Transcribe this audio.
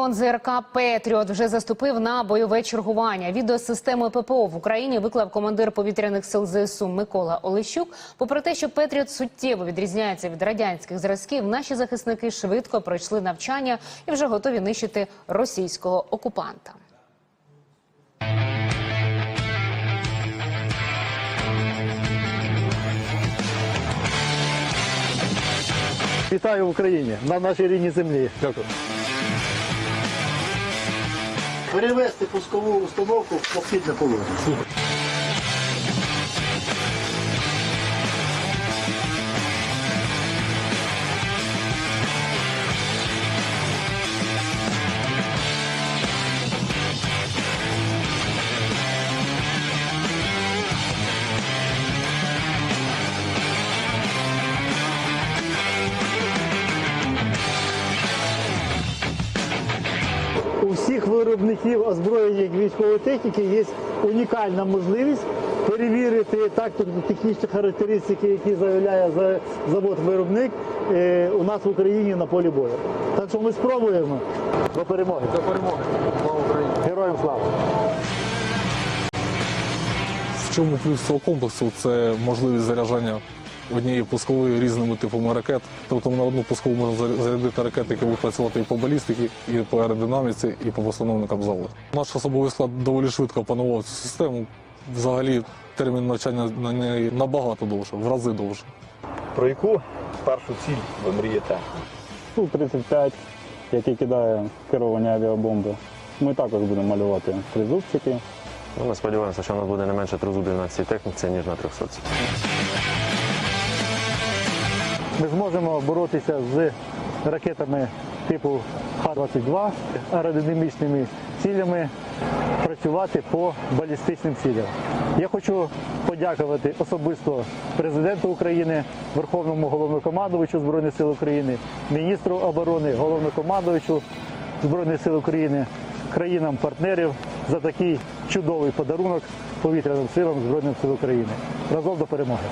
Батальйон ЗРК Петріот вже заступив на бойове чергування. Відеосистему ППО в Україні виклав командир повітряних сил ЗСУ Микола Олещук. Попри те, що Петріот суттєво відрізняється від радянських зразків, наші захисники швидко пройшли навчання і вже готові нищити російського окупанта. Вітаю в Україні на нашій рідній землі. Дякую. Перевести пускову установку в похідне положення. Всіх виробників озброєння військової техніки є унікальна можливість перевірити тактико-технічні характеристики, які заявляє завод-виробник е, у нас в Україні на полі бою. Так що ми спробуємо до перемоги. До перемоги. Слава Україні! Героям слава! В чому плюс цього комплексу? Це можливість заряджання однієї пускової різними типами ракет. Тобто на одну пускову можна зарядити ракети, які будуть працювати і по балістиці, і по аеродинаміці, і по постановникам заводу. Наш особовий склад доволі швидко опанував цю систему. Взагалі термін навчання на неї набагато довше, в рази довше. Про яку першу ціль ви мрієте? Су-35, який кидає керовані авіабомби. Ми також будемо малювати тризубчики. Ну, Ми сподіваємося, що у нас буде не менше тризубів на цій техніці, ніж на 300. Ми зможемо боротися з ракетами типу Х-22, аеродинамічними цілями, працювати по балістичним цілям. Я хочу подякувати особисто президенту України, Верховному головнокомандувачу Збройних сил України, міністру оборони, головнокомандувачу Збройних сил України, країнам-партнерів за такий чудовий подарунок повітряним силам Збройних сил України. Разом до перемоги!